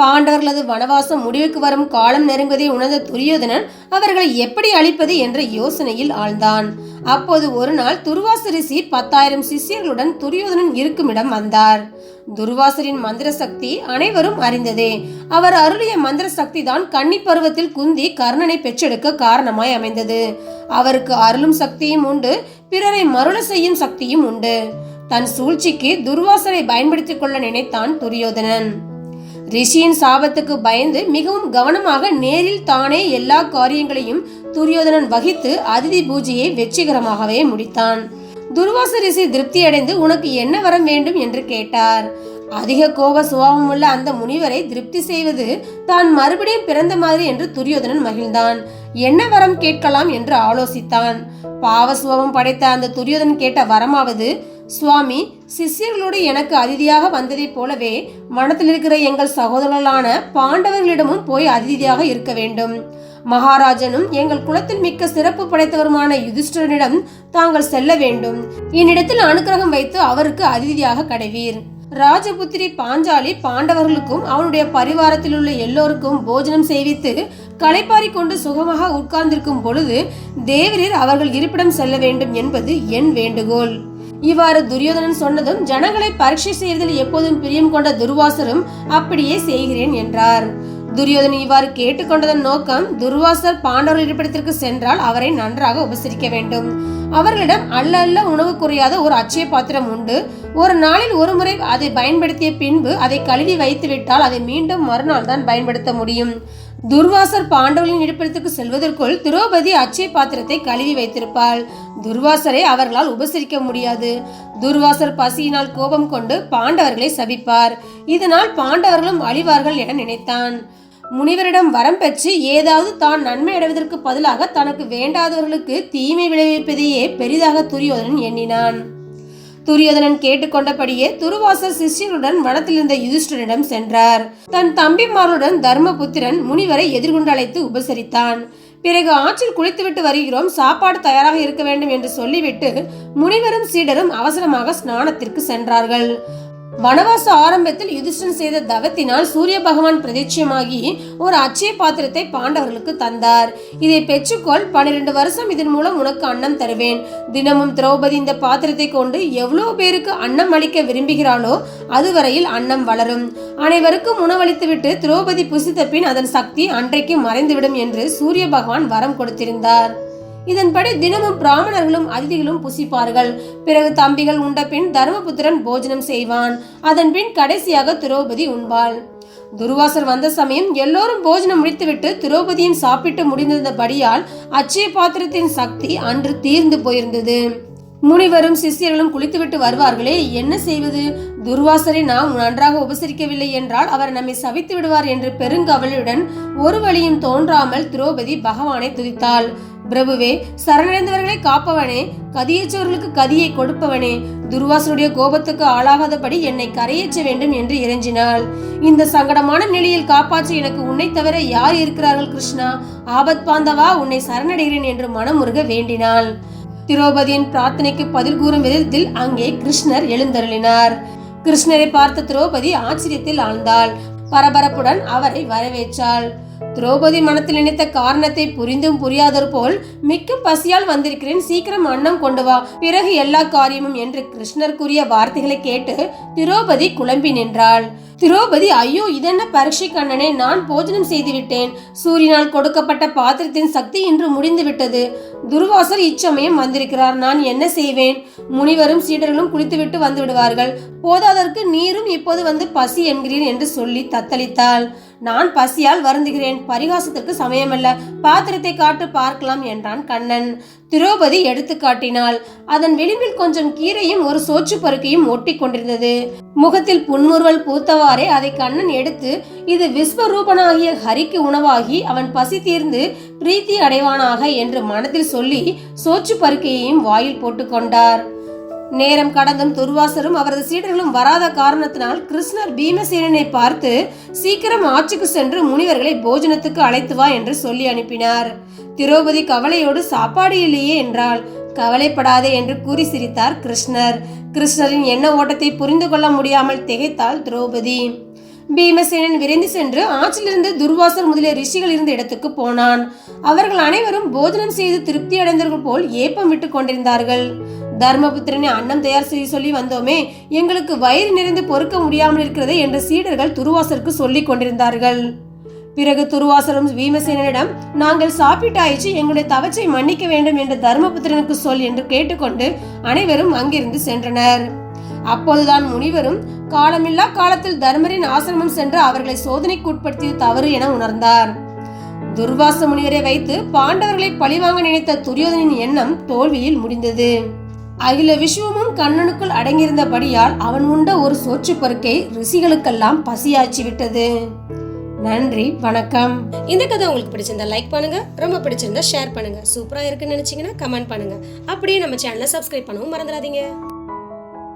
பாண்டவர்களது வனவாசம் முடிவுக்கு வரும் காலம் நெருங்குவதை உணர்ந்த துரியோதனன் அவர்களை எப்படி அழிப்பது என்ற யோசனையில் ஆழ்ந்தான். அப்போது ஒரு நாள் துர்வாச ரிஷி பத்தாயிரம் சிஷ்யர்களுடன் துரியோதனன் இருக்குமிடம் வந்தார். துர்வாசரின் மந்திர சக்தி அனைவரும் அறிந்ததே. அவர் அருளிய மந்திர சக்தி தான் கன்னி பருவத்தில் குந்தி கர்ணனை பெற்றெடுக்க காரணமாய் அமைந்தது. அவருக்கு அருளும் சக்தியும் உண்டு பிறரை மருள செய்யும் சக்தியும் உண்டு. தன் சூழ்ச்சிக்கு துர்வாசரை பயன்படுத்திக் கொள்ள நினைத்தான் துரியோதனன். ரிஷியின் சாபத்துக்கு பயந்து மிகவும் கவனமாக நேரில் தானே எல்லா காரியங்களையும் துரியோதனன் வகித்து அதிதி பூஜையை வெற்றிகரமாகவே முடித்தான். துர்வாச ரிஷி திருப்தியடைந்து உனக்கு என்ன வரம் வேண்டும் என்று கேட்டார். அதிக கோப சுபாவம் உள்ள அந்த முனிவரை திருப்தி செய்வது தான் மறுபடியும் பிறந்த மாதிரி என்று துரியோதனன் மகிழ்ந்தான். என்ன வரம் கேட்கலாம் என்று ஆலோசித்தான். பாவ சுபாவம் படைத்த அந்த துரியோதனன் கேட்ட வரமாவது சுவாமி சிஷ்யர்களோடு எனக்கு அதிதியாக வந்ததைப் போலவே மனத்தில் இருக்கிற எங்கள் சகோதரர்களான பாண்டவர்களிடமும் போய் அதிதியாக இருக்க வேண்டும். மகாராஜனும் எங்கள் குலத்தில் மிக்க சிறப்பு படைத்தவருமான யுதிஷ்டரனிடம் தாங்கள் செல்ல வேண்டும். என்னிடத்தில் அனுக்கிரகம் வைத்து அவருக்கு அதிதியாக கடைவீர். ராஜபுத்திரி பாஞ்சாலி பாண்டவர்களுக்கும் அவனுடைய பரிவாரத்தில் உள்ள எல்லோருக்கும் போஜனம் செய்வித்து களைப்பாரி கொண்டு சுகமாக உட்கார்ந்திருக்கும் பொழுது தேவரீர் அவர்கள் இருப்பிடம் செல்ல வேண்டும் என்பது என் வேண்டுகோள். இவ்வாறு துரியோதனன் சொன்னதும் ஜனங்களை பரீட்சை செய்வதில் எப்போதும் பிரியம் கொண்ட துர்வாசரும் அப்படியே செய்கிறேன் என்றார். துரியோதனன் இவ்வாறு கேட்டுக்கொண்டதன் நோக்கம் துர்வாசர் பாண்டவர் இருப்பிடத்திற்கு சென்றால் அவரை நன்றாக உபசரிக்க வேண்டும். அவர்களிடம் அல்ல அல்ல உணவு குறையாத ஒரு அச்சய பாத்திரம் உண்டு. ஒரு நாளில் ஒரு முறை அதை பயன்படுத்திய பின்பு அதை கழுவி வைத்துவிட்டால் அதை மீண்டும் மறுநாள் தான் பயன்படுத்த முடியும். துர்வாசர் பாண்டவர்களின் இருப்பிடத்துக்கு செல்வதற்குள் திரௌபதி அச்சய பாத்திரத்தை கழுவி வைத்திருப்பாள். துர்வாசரை அவர்களால் உபசரிக்க முடியாது. துர்வாசர் பசியினால் கோபம் கொண்டு பாண்டவர்களை சபிப்பார். இதனால் பாண்டவர்களும் அழிவார்கள் என நினைத்தான். முனிவரிடம் வரம் பெற்று ஏதாவது தான் நன்மை அடைவதற்கு பதிலாக தனக்கு வேண்டாதவர்களுக்கு தீமை விளைவிப்பதையே பெரிதாக துரியோதனன் எண்ணினான். துரியோதனன் கேட்டுக்கொண்டபடியே துருவாசர் சிஷ்யருடன் வனத்தில் இருந்த சென்றார். தன் தம்பிமாருடன் தர்மபுத்திரன் முனிவரை எதிர்கொண்டழைத்து உபசரித்தான். பிறகு ஆற்றில் குளித்துவிட்டு வருகிறோம் சாப்பாடு தயாராக இருக்க வேண்டும் என்று சொல்லிவிட்டு முனிவரும் சீடரும் அவசரமாக ஸ்நானத்திற்கு சென்றார்கள். வனவாச ஆரம்பத்தில் யுதிஷ்டன் செய்த தவத்தினால் சூரிய பகவான் பிரதிட்சமாகி ஒரு அச்சய பாத்திரத்தை பாண்டவர்களுக்கு தந்தார். இதை பெற்றுக்கொள் பன்னிரண்டு வருஷம் இதன் மூலம் உனக்கு அன்னம் தருவேன். தினமும் திரௌபதி இந்த பாத்திரத்தை கொண்டு எவ்வளவு பேருக்கு அன்னம் அளிக்க விரும்புகிறாளோ அதுவரையில் அன்னம் வளரும். அனைவருக்கும் உணவளித்துவிட்டு திரௌபதி புசித்த பின் அதன் சக்தி அன்றைக்கு மறைந்துவிடும் என்று சூரிய பகவான் வரம் கொடுத்திருந்தார். இதன்படி தினமும் பிராமணர்களும் அதிதிகளும் புசிப்பார்கள். பிறகு தம்பிகள் உண்ட பின் தர்மபுத்திரன் போஜனம் செய்வான். அதன் பின் கடைசியாக திரௌபதி உண்பாள். துர்வாசர் வந்த சமயம் எல்லோரும் போஜனம் முடித்துவிட்டு திரௌபதியும் சாப்பிட்டு முடிந்திருந்தபடியால் அச்சய பாத்திரத்தின் சக்தி அன்று தீர்ந்து போயிருந்தது. முனிவரும் சிஷ்யர்களும் குளித்துவிட்டு வருவார்களே என்ன செய்வது? துர்வாசரை நாம் நன்றாக உபசரிக்கவில்லை என்றால் அவர் நம்மை சவித்து விடுவார் என்று பெருங்கவலையுடன் ஒரு வழியும் தோன்றாமல் திரௌபதி பகவானை துதித்தாள். பிரபுவே சரணடைந்தவர்களை காப்பவனே கதியேற்றவர்களுக்கு கதியை கொடுப்பவனே துர்வாசனுடைய கோபத்துக்கு ஆளாகாதபடி என்னை கரையேற்ற வேண்டும் என்று இறைஞ்சினாள். இந்த சங்கடமான நிலையில் காப்பாற்ற எனக்கு உன்னை தவிர யார் இருக்கிறார்கள் கிருஷ்ணா? ஆபத் பாந்தவா? உன்னை சரணடைகிறேன் என்று மனமுருக வேண்டினாள். திரௌபதியின் பிரார்த்தனைக்கு பதில் கூறும் விதத்தில் அங்கே கிருஷ்ணர் எழுந்தருளினார். கிருஷ்ணரை பார்த்த திரௌபதி ஆச்சரியத்தில் ஆழ்ந்தாள். பரபரப்புடன் அவரை வரவேற்றாள். திரௌபதி மனத்தில் நினைத்த காரணத்தை புரிந்தும் புரியாதது போல் மிக்க பசியால் வந்திருக்கிறேன். சீக்கிரம் அன்னம் கொண்டு வா. பிறகு எல்லா காரியமும் என்று கிருஷ்ணர் கூறிய வார்த்தைகளை கேட்டு திரௌபதி குழம்பி நின்றாள். திரௌபதி ஐயோ இதென்ன பரீட்சை கண்ணனே நான் போஜனம் செய்துவிட்டேன். சூரியனால் கொடுக்கப்பட்ட பாத்திரத்தின் சக்தி இன்று முடிந்து விட்டது துர்வாசர் இச்சமயம் வந்திருக்கிறார். நான் என்ன செய்வேன்? முனிவரும் சீடர்களும் குளித்துவிட்டு வந்து விடுவார்கள். போதாதற்கு நீரும் இப்போது வந்து பசி என்கிறேன் என்று சொல்லி தத்தளித்தாள். நான் பசியால் வருந்துகிறேன். பரிகாசத்திற்கு சமயமல்ல. பாத்திரத்தை காட்டு பார்க்கலாம் என்றான் கண்ணன். திரௌபதி எடுத்து காட்டினாள். அதன் விளிம்பில் கொஞ்சம் கீரையும் ஒரு சோற்று பருக்கையும் ஒட்டி கொண்டிருந்தது. முகத்தில் புன்முறுவல் பூத்தவாறே அதை கண்ணன் எடுத்து இது விஸ்வரூபனாகிய ஹரிக்கு உணவாகி அவன் பசி தீர்ந்து பிரீத்தி அடைவானாக என்று மனதில் சொல்லி சோற்று பருக்கையையும் வாயில் போட்டுக்கொண்டார் நேரம் கடந்தும் துர்வாசரும் அவரது சீடர்களும் வராத காரணத்தினால் கிருஷ்ணர் பீமசேனனை பார்த்து சீக்கிரம் ஆட்சிக்கு சென்று முனிவர்களை போஜனத்துக்கு அழைத்து வா என்று சொல்லி அனுப்பினார். திரௌபதி கவலையோடு சாப்பாடு இல்லையே என்றால் கவலைப்படாதே என்று கூறி சிரித்தார் கிருஷ்ணர். கிருஷ்ணரின் எண்ண ஓட்டத்தை புரிந்து கொள்ள முடியாமல் திகைத்தாள் திரௌபதி. பீமசேனன் விரைந்து சென்று ஆற்றிலிருந்து துர்வாசர் முதலிய ரிஷிகள் இருந்த இடத்துக்கு போனான். அவர்கள் அனைவரும் போஜனம் செய்து திருப்தி அடைந்தவர்கள் போல் ஏப்பம் விட்டு கொண்டிருந்தார்கள். தர்மபுத்திரனை அன்னம் தயார் செய்ய சொல்லி வந்தோமே எங்களுக்கு வயிறு நிறைந்து பொறுக்க முடியாமல் இருக்கிறது என்று சீடர்கள் துருவாசருக்கு சொல்லிக் கொண்டிருந்தார்கள். பிறகு துருவாசரும் பீமசேனனிடம் நாங்கள் சாப்பிட்டாயிச்சு எங்களுடைய தவச்சை மன்னிக்க வேண்டும் என்று தர்மபுத்திரனுக்கு சொல் என்று கேட்டுக்கொண்டு அனைவரும் அங்கிருந்து சென்றனர். அப்போதுதான் முனிவரும் காலமில்லா காலத்தில் தர்மரின் ஆசிரமம் சென்று அவர்களை சோதனைக்கு உட்படுத்தியது தவறு என உணர்ந்தார். துர்வாச முனிவரை வைத்து பாண்டவர்களை பழிவாங்க நினைத்த துரியோதனின் எண்ணம் தோல்வியில் முடிந்தது. அகில விஸ்வமும் கண்ணனுக்குள் அடங்கியிருந்தபடியால் அவன் உண்ட ஒரு சோற்று பருக்கை ரிஷிகளுக்கெல்லாம் பசியாச்சு விட்டது நன்றி வணக்கம். இந்த கதை உங்களுக்கு பிடிச்சிருந்தா லைக் பண்ணுங்க ரொம்ப பிடிச்சிருந்தா ஷேர் பண்ணுங்க. சூப்பரா இருக்குன்னு நினைச்சீங்கன்னா கமெண்ட் பண்ணுங்க. அப்படியே நம்ம சேனலை சப்ஸ்கிரைப் பண்ணவும் மறந்துடாதீங்க.